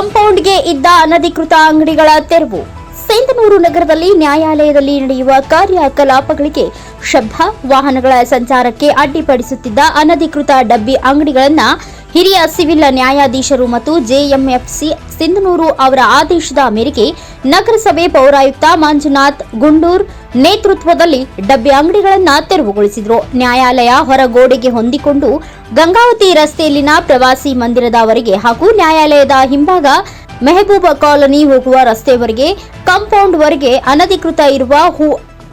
ಕಾಂಪೌಂಡ್ಗೆ ಇದ್ದ ಅನಧಿಕೃತ ಅಂಗಡಿಗಳ ತೆರವು. ಸಿಂಧನೂರು ನಗರದಲ್ಲಿ ನ್ಯಾಯಾಲಯದಲ್ಲಿ ನಡೆಯುವ ಕಾರ್ಯಕಲಾಪಗಳಿಗೆ ಶಬ್ದ, ವಾಹನಗಳ ಸಂಚಾರಕ್ಕೆ ಅಡ್ಡಿಪಡಿಸುತ್ತಿದ್ದ ಅನಧಿಕೃತ ಡಬ್ಬಿ ಅಂಗಡಿಗಳನ್ನು ಹಿರಿಯ ಸಿವಿಲ್ ನ್ಯಾಯಾಧೀಶರು ಮತ್ತು ಜೆಎಂಎಫ್ಸಿ ಸಿಂಧನೂರು ಅವರ ಆದೇಶದ ಮೇರೆಗೆ ನಗರಸಭೆ ಪೌರಾಯುಕ್ತ ಮಂಜುನಾಥ್ ಗುಂಡೂರ್ ನೇತೃತ್ವದಲ್ಲಿ ಡಬ್ಬಿ ಅಂಗಡಿಗಳನ್ನು ತೆರವುಗೊಳಿಸಿದರು. ನ್ಯಾಯಾಲಯ ಹೊರಗೋಡೆಗೆ ಹೊಂದಿಕೊಂಡು ಗಂಗಾವತಿ ರಸ್ತೆಯಲ್ಲಿನ ಪ್ರವಾಸಿ ಮಂದಿರದವರೆಗೆ ಹಾಗೂ ನ್ಯಾಯಾಲಯದ ಹಿಂಭಾಗ ಮೆಹಬೂಬ ಕಾಲೋನಿ ಹೋಗುವ ರಸ್ತೆವರೆಗೆ, ಕಾಂಪೌಂಡ್ವರೆಗೆ ಅನಧಿಕೃತ ಇರುವ ಹೂ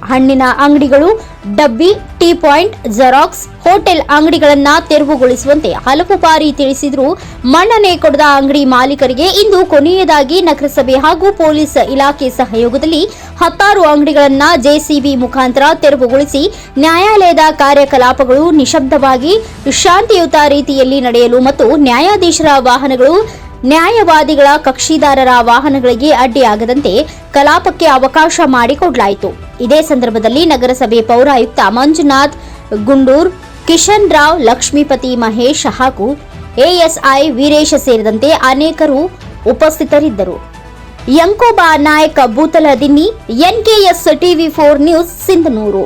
ಹಣ್ಣಿನ ಅಂಗಡಿಗಳು, ಡಬ್ಬಿ, ಟೀ ಪಾಯಿಂಟ್, ಜೆರಾಕ್ಸ್, ಹೋಟೆಲ್ ಅಂಗಡಿಗಳನ್ನ ತೆರವುಗೊಳಿಸುವಂತೆ ಹಲವು ಬಾರಿ ತಿಳಿಸಿದರೂ. ಮನ್ನಣೆ ಕೊಡದ ಅಂಗಡಿ ಮಾಲೀಕರಿಗೆ ಇಂದು ಕೊನೆಯದಾಗಿ ನಗರಸಭೆ ಹಾಗೂ ಪೊಲೀಸ್ ಇಲಾಖೆ ಸಹಯೋಗದಲ್ಲಿ ಹತ್ತಾರು ಅಂಗಡಿಗಳನ್ನ ಜೆಸಿಬಿ ಮುಖಾಂತರ ತೆರವುಗೊಳಿಸಿ ನ್ಯಾಯಾಲಯದ ಕಾರ್ಯಕಲಾಪಗಳು ನಿಶಬ್ದವಾಗಿ ಶಾಂತಿಯುತ ರೀತಿಯಲ್ಲಿ ನಡೆಯಲು ಮತ್ತು ನ್ಯಾಯಾಧೀಶರ ವಾಹನಗಳು ನ್ಯಾಯವಾದಿಗಳ ಕಕ್ಷಿದಾರರ ವಾಹನಗಳಿಗೆ ಅಡ್ಡಿಯಾಗದಂತೆ ಕಲಾಪಕ್ಕೆ ಅವಕಾಶ ಮಾಡಿಕೊಡಲಾಯಿತು. ಇದೇ ಸಂದರ್ಭದಲ್ಲಿ ನಗರಸಭೆ ಪೌರಾಯುಕ್ತ ಮಂಜುನಾಥ್, ಗುಂಡೂರ್, ಕಿಶನ್ ರಾವ್, ಲಕ್ಷ್ಮೀಪತಿ ಮಹೇಶ್ ಹಾಗೂ ಎಎಸ್ಐ ವೀರೇಶ ಸೇರಿದಂತೆ ಅನೇಕರು ಉಪಸ್ಥಿತರಿದ್ದರು. Yankoba Nayak Bootaladinni NKS TV four news Sindhanur.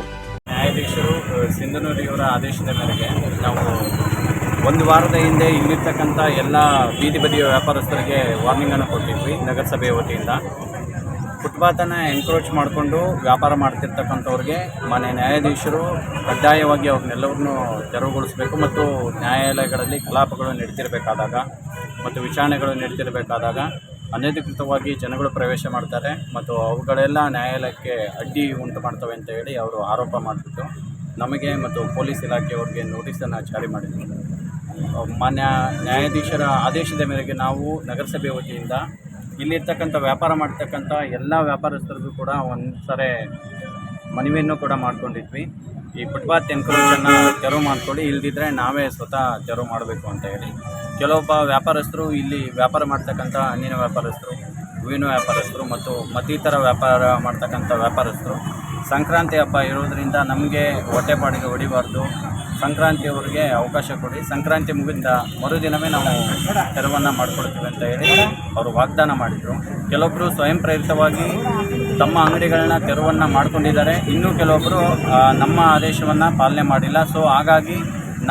ನ್ಯಾಯಾಧೀಶರು ಸಿಂಧನೂರಿಯವರ ಆದೇಶದ ಮೇರೆಗೆ ನಾವು ಒಂದು ವಾರದ ಹಿಂದೆ ಇಲ್ಲಿರ್ತಕ್ಕಂಥ ಎಲ್ಲ ಬೀದಿ ಬದಿಯ ವ್ಯಾಪಾರಸ್ಥರಿಗೆ ವಾರ್ನಿಂಗನ್ನು ಕೊಟ್ಟಿದ್ವಿ ನಗರಸಭೆ ವತಿಯಿಂದ. ಫುಟ್ಪಾತನ್ನು ಎನ್ಕ್ರೋಚ್ ಮಾಡಿಕೊಂಡು ವ್ಯಾಪಾರ ಮಾಡ್ತಿರ್ತಕ್ಕಂಥವ್ರಿಗೆ ಮನೆ ನ್ಯಾಯಾಧೀಶರು ಕಡ್ಡಾಯವಾಗಿ ಅವ್ರನ್ನೆಲ್ಲವ್ರನ್ನೂ ತೆರವುಗೊಳಿಸಬೇಕು ಮತ್ತು ನ್ಯಾಯಾಲಯಗಳಲ್ಲಿ ಕಲಾಪಗಳು ನಡೀತಿರಬೇಕಾದಾಗ ಮತ್ತು ವಿಚಾರಣೆಗಳು ನಡೀತಿರಬೇಕಾದಾಗ ಅನಧಿಕೃತವಾಗಿ ಜನಗಳು ಪ್ರವೇಶ ಮಾಡ್ತಾರೆ ಮತ್ತು ಅವುಗಳೆಲ್ಲ ನ್ಯಾಯಾಲಯಕ್ಕೆ ಅಡ್ಡಿ ಉಂಟು ಮಾಡ್ತವೆ ಅಂತ ಹೇಳಿ ಅವರು ಆರೋಪ ಮಾಡಿಬಿಟ್ಟು ನಮಗೆ ಮತ್ತು ಪೊಲೀಸ್ ಇಲಾಖೆಯವ್ರಿಗೆ ನೋಟಿಸನ್ನು ಜಾರಿ ಮಾಡಿದ್ರು. ಮಾನ್ಯ ನ್ಯಾಯಾಧೀಶರ ಆದೇಶದ ಮೇರೆಗೆ ನಾವು ನಗರಸಭೆ ವತಿಯಿಂದ ಇಲ್ಲಿರ್ತಕ್ಕಂಥ ವ್ಯಾಪಾರ ಮಾಡ್ತಕ್ಕಂಥ ಎಲ್ಲ ವ್ಯಾಪಾರಸ್ಥರಿಗೂ ಕೂಡ ಒಂದು ಮನವಿಯನ್ನು ಕೂಡ ಮಾಡ್ಕೊಂಡಿದ್ವಿ. ಈ ಫುಟ್ಪಾತ್ ಎನ್ಕ್ರೋಚನ್ನು ತೆರವು ಮಾಡ್ಕೊಳ್ಳಿ, ಇಲ್ದಿದ್ರೆ ನಾವೇ ಸ್ವತಃ ತೆರವು ಮಾಡಬೇಕು ಅಂತ ಹೇಳಿ. ಕೆಲವೊಬ್ಬ ವ್ಯಾಪಾರಸ್ಥರು ಇಲ್ಲಿ ವ್ಯಾಪಾರ ಮಾಡ್ತಕ್ಕಂಥ ಹಣ್ಣಿನ ವ್ಯಾಪಾರಸ್ಥರು, ಹೂವಿನ ವ್ಯಾಪಾರಸ್ಥರು ಮತ್ತು ಮತ್ತಿತರ ವ್ಯಾಪಾರ ಮಾಡ್ತಕ್ಕಂಥ ವ್ಯಾಪಾರಸ್ಥರು, ಸಂಕ್ರಾಂತಿ ಹಬ್ಬ ಇರೋದರಿಂದ ನಮಗೆ ಹೊಟ್ಟೆಪಾಡಿಗೆ ಹೊಡಿಬಾರ್ದು. ಸಂಕ್ರಾಂತಿಯವರಿಗೆ ಅವಕಾಶ ಕೊಡಿ. ಸಂಕ್ರಾಂತಿ ಮುಗಿದ ಮರುದಿನವೇ ನಾವು ತೆರವನ್ನು ಮಾಡಿಕೊಡ್ತೀವಿ ಅಂತ ಹೇಳಿ ಅವರು ವಾಗ್ದಾನ ಮಾಡಿದರು. ಕೆಲವೊಬ್ಬರು ಸ್ವಯಂ ಪ್ರೇರಿತವಾಗಿ ತಮ್ಮ ಅಂಗಡಿಗಳನ್ನ ತೆರವನ್ನು ಮಾಡಿಕೊಂಡಿದ್ದಾರೆ. ಇನ್ನೂ ಕೆಲವೊಬ್ಬರು ನಮ್ಮ ಆದೇಶವನ್ನು ಪಾಲನೆ ಮಾಡಿಲ್ಲ. ಸೊ ಹಾಗಾಗಿ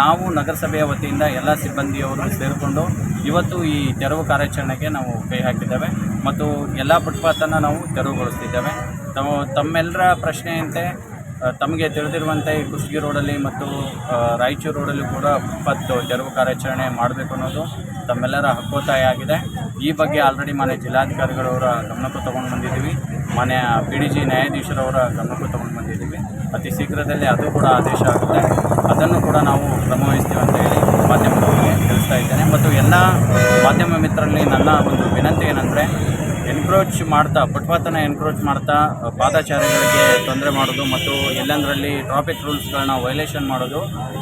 ನಾವು ನಗರಸಭೆಯ ವತಿಯಿಂದ ಎಲ್ಲ ಸಿಬ್ಬಂದಿಯವರು ಸೇರಿಕೊಂಡು ಇವತ್ತು ಈ ತೆರವು ಕಾರ್ಯಾಚರಣೆಗೆ ನಾವು ಕೈ ಹಾಕಿದ್ದೇವೆ. ಮತ್ತು ಎಲ್ಲ ಫುಟ್ಪಾತನ್ನು ನಾವು ತೆರವುಗೊಳಿಸ್ತಿದ್ದೇವೆ. ತಮ್ಮೆಲ್ಲರ ಪ್ರಶ್ನೆಯಂತೆ ತಮಗೆ ತಿಳಿದಿರುವಂತೆ ಈ ರೋಡಲ್ಲಿ ಮತ್ತು ರಾಯಚೂರು ರೋಡಲ್ಲಿ ಕೂಡ ಇಪ್ಪತ್ತು ತೆರವು ಕಾರ್ಯಾಚರಣೆ ಮಾಡಬೇಕು ಅನ್ನೋದು ತಮ್ಮೆಲ್ಲರ ಹಕ್ಕೊತ್ತಾಯ ಆಗಿದೆ. ಈ ಬಗ್ಗೆ ಆಲ್ರೆಡಿ ಮಾನ್ಯ ಜಿಲ್ಲಾಧಿಕಾರಿಗಳವರ ಗಮನಕ್ಕೂ ತೊಗೊಂಡು ಬಂದಿದ್ದೀವಿ. ಮಾನ್ಯ ಪಿ ಡಿ ಜಿ ನ್ಯಾಯಾಧೀಶರವರ ಗಮನಕ್ಕೂ ತೊಗೊಂಡು ಬಂದಿದ್ದೀವಿ. ಅತಿ ಶೀಘ್ರದಲ್ಲಿ ಅದು ಕೂಡ ಆದೇಶ ಆಗುತ್ತೆ. ಅದನ್ನು ಕೂಡ ನಾವು ಕ್ರಮವಹಿಸ್ತೀವಿ ಅಂತ ಹೇಳಿ ಮಾಧ್ಯಮದವರಿಗೆ ತಿಳಿಸ್ತಾ ಇದ್ದೇನೆ. ಮತ್ತು ಎಲ್ಲ ಮಾಧ್ಯಮ ಮಿತ್ರರಲ್ಲಿ ನನ್ನ ಒಂದು ವಿನಂತಿ ಏನಂದರೆ ಎನ್ಕ್ರೋಚ್ ಮಾಡ್ತಾ ಫುಟ್ಪಾತನ್ನು ಎನ್ಕ್ರೋಚ್ ಮಾಡ್ತಾ ಪಾದಾಚಾರಿಗಳಿಗೆ ತೊಂದರೆ ಮಾಡೋದು ಮತ್ತು ಎಲ್ಲೆಂದರಲ್ಲಿ ಟ್ರಾಫಿಕ್ ರೂಲ್ಸ್ಗಳನ್ನ ವೈಲೇಷನ್ ಮಾಡೋದು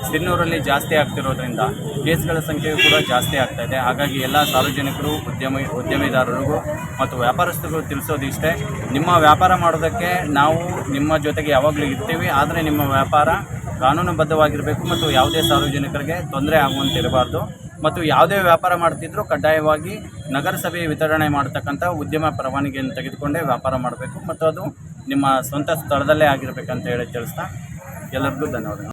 ಸಿನ್ನೂರಲ್ಲಿ ಜಾಸ್ತಿ ಆಗ್ತಿರೋದ್ರಿಂದ ಕೇಸ್ಗಳ ಸಂಖ್ಯೆಯು ಕೂಡ ಜಾಸ್ತಿ ಆಗ್ತಾ ಇದೆ. ಹಾಗಾಗಿ ಎಲ್ಲ ಸಾರ್ವಜನಿಕರು, ಉದ್ಯಮಿ, ಉದ್ಯಮಿದಾರರಿಗೂ ಮತ್ತು ವ್ಯಾಪಾರಸ್ಥರಿಗೂ ತಿಳಿಸೋದು ಇಷ್ಟೇ ನಿಮ್ಮ ವ್ಯಾಪಾರ ಮಾಡೋದಕ್ಕೆ ನಾವು ನಿಮ್ಮ ಜೊತೆಗೆ ಯಾವಾಗಲೂ ಇರ್ತೀವಿ. ಆದರೆ ನಿಮ್ಮ ವ್ಯಾಪಾರ ಕಾನೂನುಬದ್ಧವಾಗಿರಬೇಕು ಮತ್ತು ಯಾವುದೇ ಸಾರ್ವಜನಿಕರಿಗೆ ತೊಂದರೆ ಆಗುವಂತಿರಬಾರ್ದು. ಮತ್ತು ಯಾವುದೇ ವ್ಯಾಪಾರ ಮಾಡ್ತಿದ್ರೂ ಕಡ್ಡಾಯವಾಗಿ ನಗರಸಭೆ ವಿತರಣೆ ಮಾಡ್ತಕ್ಕಂಥ ಉದ್ಯಮ ಪರವಾನಗಿಯನ್ನು ತೆಗೆದುಕೊಂಡೇ ವ್ಯಾಪಾರ ಮಾಡಬೇಕು. ಮತ್ತು ಅದು ನಿಮ್ಮ ಸ್ವಂತ ಸ್ಥಳದಲ್ಲೇ ಆಗಿರಬೇಕಂತ ಹೇಳಿ ತಿಳಿಸ್ತಾ ಎಲ್ಲರಿಗೂ ಧನ್ಯವಾದಗಳು.